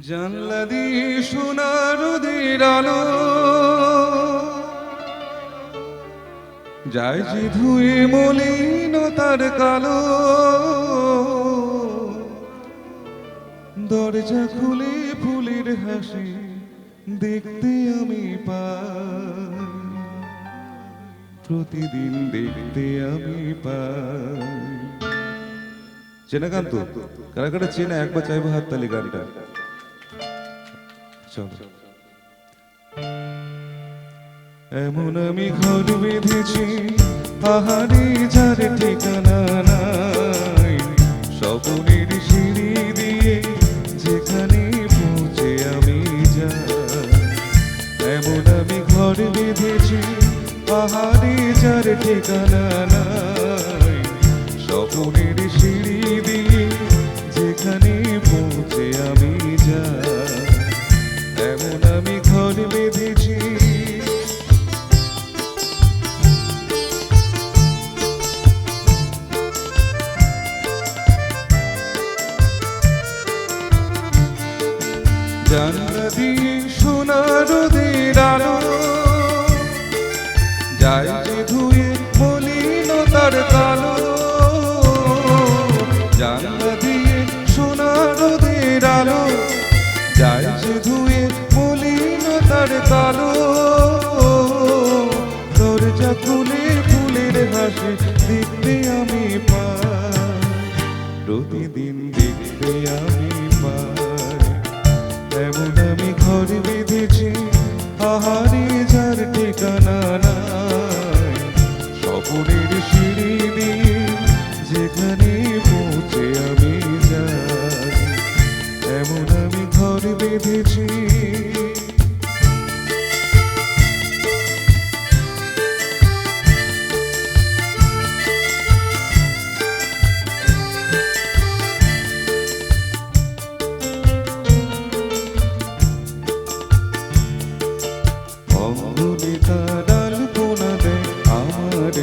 জানলা দিয়ে সোনার রোদের আলো। যায় যে ধুয়ে মলিনতার কালো। দরজা খুলে ফুলের হাসি দেখতে আমি পাই। প্রতিদিন দেখতে আমি পাই। চেনা গান তো? কারা কারা চেনা? একবার চাইব হাততালি গানটা। চলো এমন আমি ঘর বেঁধেছি, পাহাড়ি যার ঠিকানা নাই। স্বপনের সিঁড়ি দিয়ে যেখানে পৌঁছে আমি যাই। এমন আমি ঘর বেঁধেছি, পাহাড়ি যার ঠিকানা নাই। স্বপনের সিঁড়ি দিয়ে যেখানে পৌঁছে আমি যাই। দিয়ে সোনার রোদের আলো। যায় যে মলিনতার কালো। দিয়ে সোনার রোদের আলো। যায় যে ধুয়ে মলিনতার কালো। দরজা খুলে ফুলের হাসি দেখতে আমি পাই। প্রতিদিন দেখতে আমি পাই। এমন আমি ঘর বেঁধেছি আহারে যার ঠিকানা নাই। স্বপনের সিঁড়ি যেখানে পৌঁছে আমি যাই। এমন আমি ঘর বেঁধেছি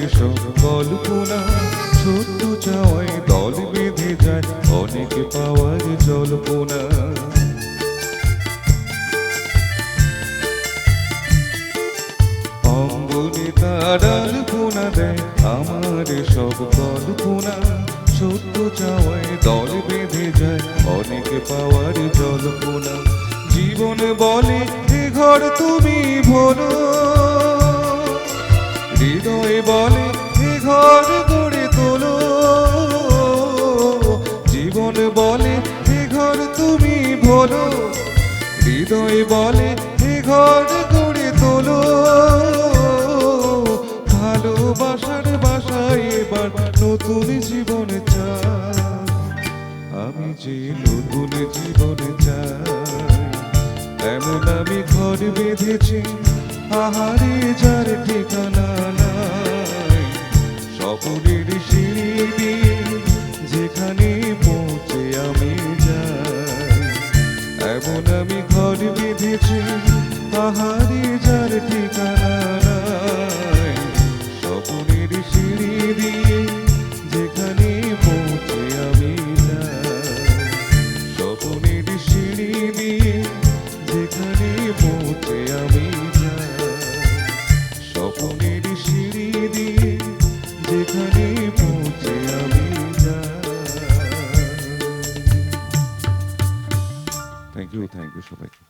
সব কল্পনা ছোট্ট চাওয়ায় দল বেঁধে যায়, অনেক পাওয়ার জল্পনা। অঙ্গনে তারাল পোনা দেয় আমার সব কল্পনা ছোট্ট চাওয়ায় দল বেঁধে যায়, অনেক পাওয়ার জল্পনা। জীবন বলে ঘর, তুমি ভোলো। হৃদয় বলে ঘর গড়ে তোলো। জীবন বলে ঘর তুমি ভোলো। হৃদয় বলে ঘর গড়ে তোলো। ভালোবাসার বাসায় এবার নতুন জীবন চাই। আমি যে নতুন জীবন চাই, এমন আমি ঘর বেঁধেছি আহারে যার ঠিকানা স্বপনের সিঁড়ি যেখানে পৌঁছে আমি যাই। এমন আমি ঘর বেঁধেছি আহারে যার ঠিকানা থ্যাংক ইউ সবাইকে।